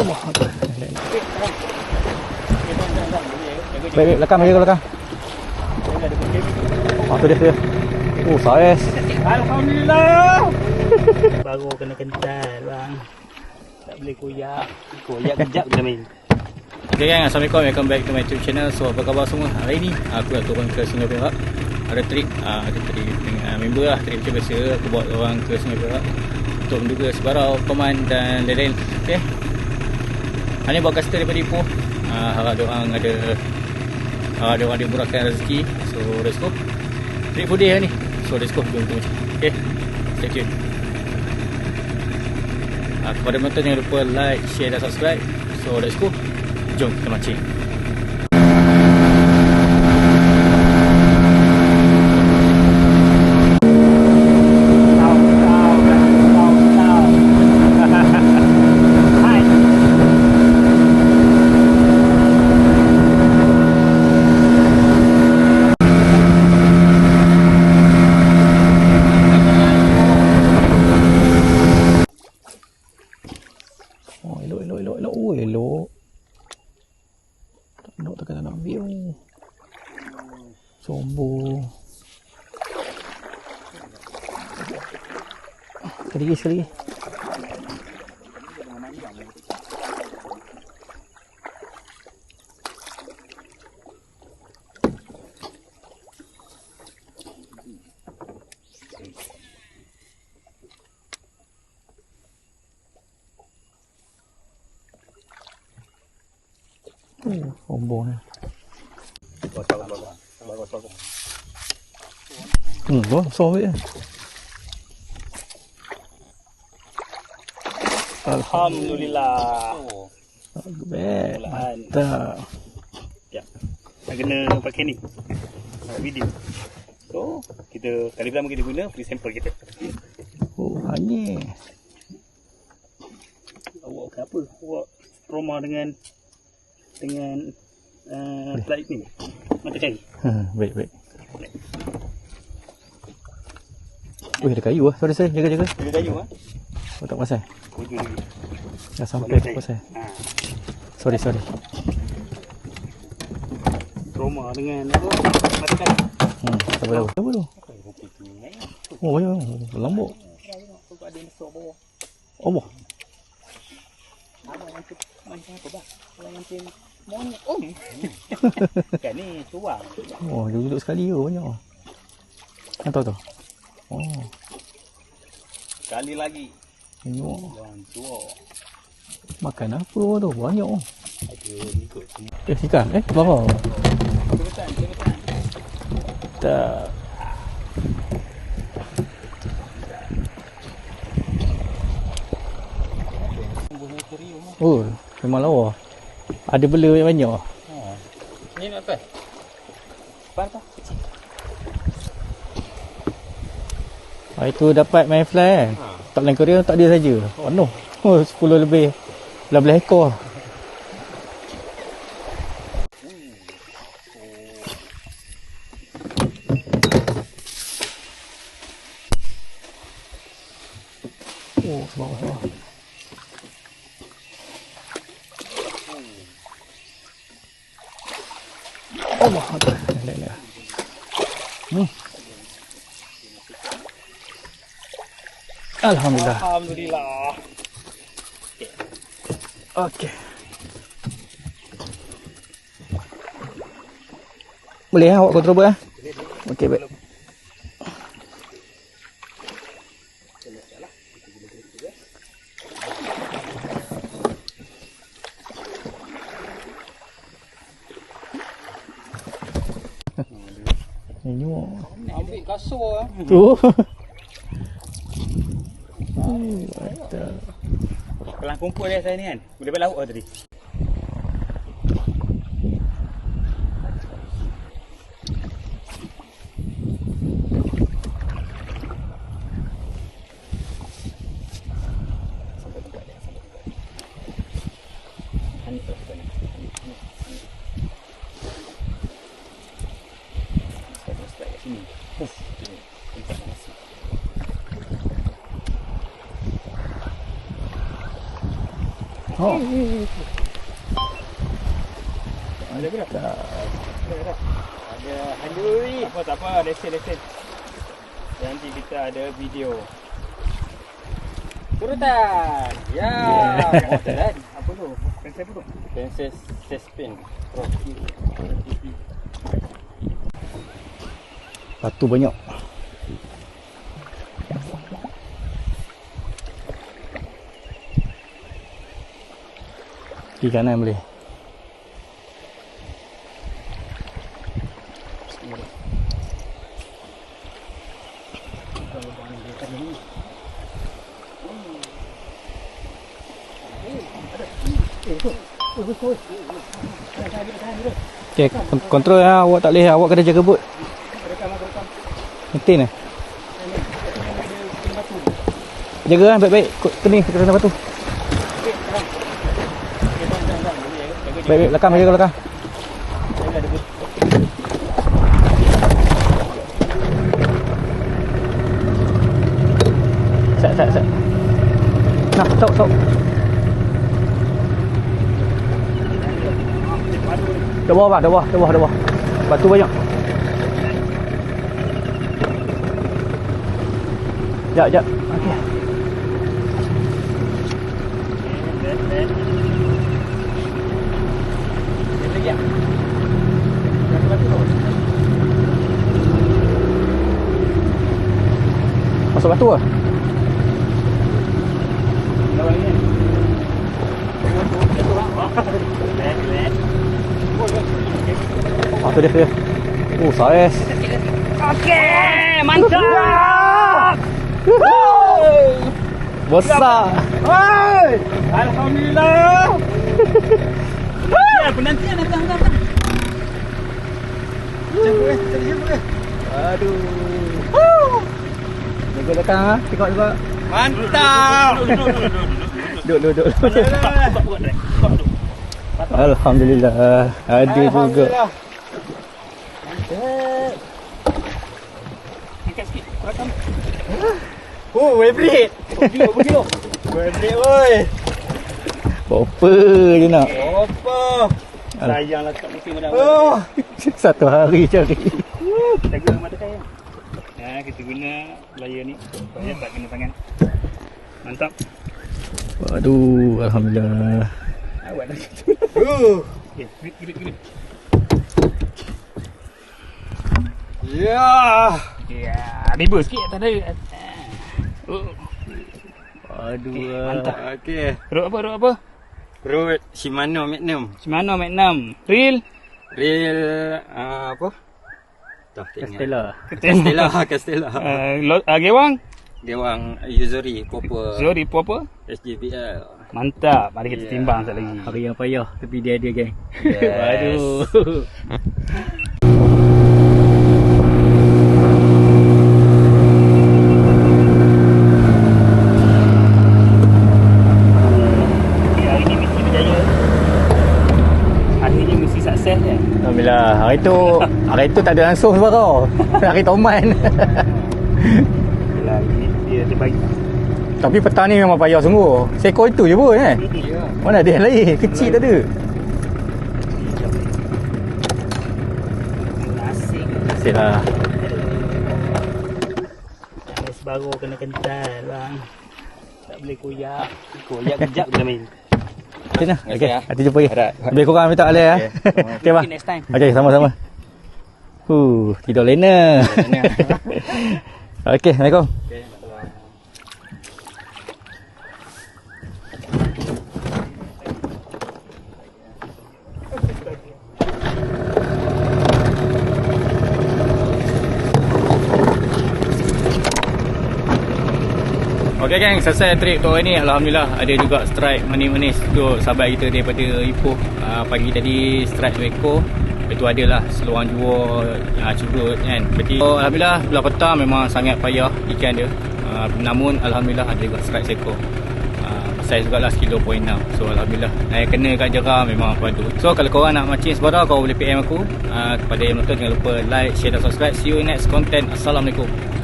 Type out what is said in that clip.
Allah. Baik, baik, belakang, jaga belakang. Ah, tu dia, tu dia. Oh, saiz. Alhamdulillah. Baru kena kental bang. Tak boleh koyak. Koyak kejap je main. Okay gang, Assalamualaikum Welcome back to my YouTube channel So apa khabar semua Hari ni aku nak turun ke Sungai Perak Ada trip uh, Ada trip dengan member lah Trip macam biasa Aku bawa orang ke Sungai Perak Untuk menduga sebarau Peman dan lain-lain Okay Ni bawa customer daripada Ipoh uh, Harap diorang ada uh, Diorang ada murahkan rezeki. So let's go. Trip full day lah ni. So let's go. Jom kita macam Okay. Stay tune uh, Kepada penonton jangan lupa like, share dan subscribe. So let's go. Jom kita mancing Oh, elok, elok. Tak nak takkan nak oh. Sombong. Sekali lagi, sekali lagi. Oh, sombong ni. Hmm, oh, besar ambil je. Alhamdulillah. Mulaan. Tak. Ya. Tak kena pakai ni. Video. So, kita kali pertama kita guna free sample kita. Oh, ni. Awak ke apa? Awak trauma dengan dengan uh, flight ni. Mata cari. Hmm, baik, baik. Wih, ada kayu lah. Sorry, sorry. Jaga, jaga. Ada kayu ah. Oh, tak pasal. Hujung. Dah sampai tak pasal. Ha. Sorry, sorry. Trauma dengan apa? Mata cari. Hmm, tak apa, tak apa. Tu. Oh, banyak. Oh, lambuk. Tengok ada besar bawah. Allah. Ada macam macam apa bah? Kalau macam monyet. Oh. kan ni tuang. Oh, dia duduk sekali ke banyak. Kan tahu tu. Oh, Sekali lagi. tengok. Yang tua. Makan apa tu? Banyak. oh. Ada ikut semua. Eh, ikan. Eh, berapa? Kebetulan, kebetulan. Tak. Oh, memang lawa. Ada bela banyak-banyak. Ni nak apa? Pan apa? Ah, itu dapat main fly kan? Ha. Tak lain Korea tak dia saja. Penuh. Oh, 10 lebih. Belah-belah ekor. Oh, sebab Allah Akbar. La ilaha. Hmm. Alhamdulillah. Alhamdulillah. Okey. Boleh ah awak kontrol ah? Okey baik. Ini oh. Ambil kasur ah. Tu. Oh, mantap. Kelang kumpul dia saya ni kan. Boleh lauk lah tadi. Oh. Ada ke dah. Ada handuri. Tak apa, tak apa. Lesen, lesen. Nanti kita ada video. Turutan. Ya. Oh, jalan. Apa tu? Pensel apa tu? Pensel Sespin. Batu banyak. Di kanan boleh. Okay, kon- kontrol lah awak tak boleh awak kena jaga boot. Maintain lah. Jaga lah baik-baik. Kut ke ni, ke sana batu. Baik-baik, belakang, sẽ belakang. Sat, sat, sat. Nah, tok, tok. Dah bawah, bang. Dah bawah, dah bawah, dah bawah. Batu banyak. Jap, jap. Masuk batu ah. Ah, tu dia, tu dia. Oh, saiz. Okey, mantap. Besar. Hai! Alhamdulillah. Ya, penantian datang datang. Aduh. Jaga belakang ah. Tengok juga. Mantap. Duduk, duduk, duduk. Alhamdulillah. Ada juga. Kurangkan. Oh, vibrate. Kilo, kilo. Vibrate, oi. Apa je nak. Apa? Sayanglah tak mesti mana. Oh. Satu hari cari. Kita guna mata kain. Ya, kita guna layar ni supaya tak kena tangan. Mantap. Waduh, Alhamdulillah. Awak dah gitu. Uh. Okay, grip, grip, grip. Ya. Ya, ribut sikit atas dia. Oh, Aduh. mantap. Okey. Rod apa, rod apa? Road Shimano Magnum. Shimano Magnum. Real. Real uh, apa? Tak tak ingat. Stella. Castella, Castella. Uh, lo- uh, Gewang. Dia Yuzuri Copper Zori apa apa? SJBL. Mantap. Mari kita Yeah. timbang sekali lagi. Hari yang payah tapi dia ada geng. Yes. Aduh. Ya. Alhamdulillah. Hari tu hari tu tak ada langsung suara. Hari Toman. Yalah, ini dia terbaik. tapi petang ni memang payah sungguh. Seekor itu je pun kan. Ya. Mana ada yang lain? Kecil tak ada. Asyik lah. Baru kena kental bang. Tak boleh koyak. Koyak kejap kena main. Macam mana? Okey, Okey. ah. Nanti jumpa lagi. Lebih kurang minta alih ya. Okey. Okey bang. Okay, next time. Okey, sama-sama. Huh, tidur lena. Okey, Assalamualaikum. Okey. Okey geng, selesai trip tu hari ni. Alhamdulillah ada juga strike manis-manis untuk sahabat kita daripada Ipoh. Uh, pagi tadi strike dua ekor. Lepas tu adalah seluang jua uh, curut kan. Berarti oh, Alhamdulillah belah petang memang sangat payah ikan dia. Uh, namun Alhamdulillah ada juga strike seekor. Uh, saiz juga lah kilo point 6 So Alhamdulillah Saya kena kat jerah memang padu So kalau korang nak mancing sebarang Korang boleh PM aku uh, Kepada yang menonton Jangan lupa like, share dan subscribe See you next content Assalamualaikum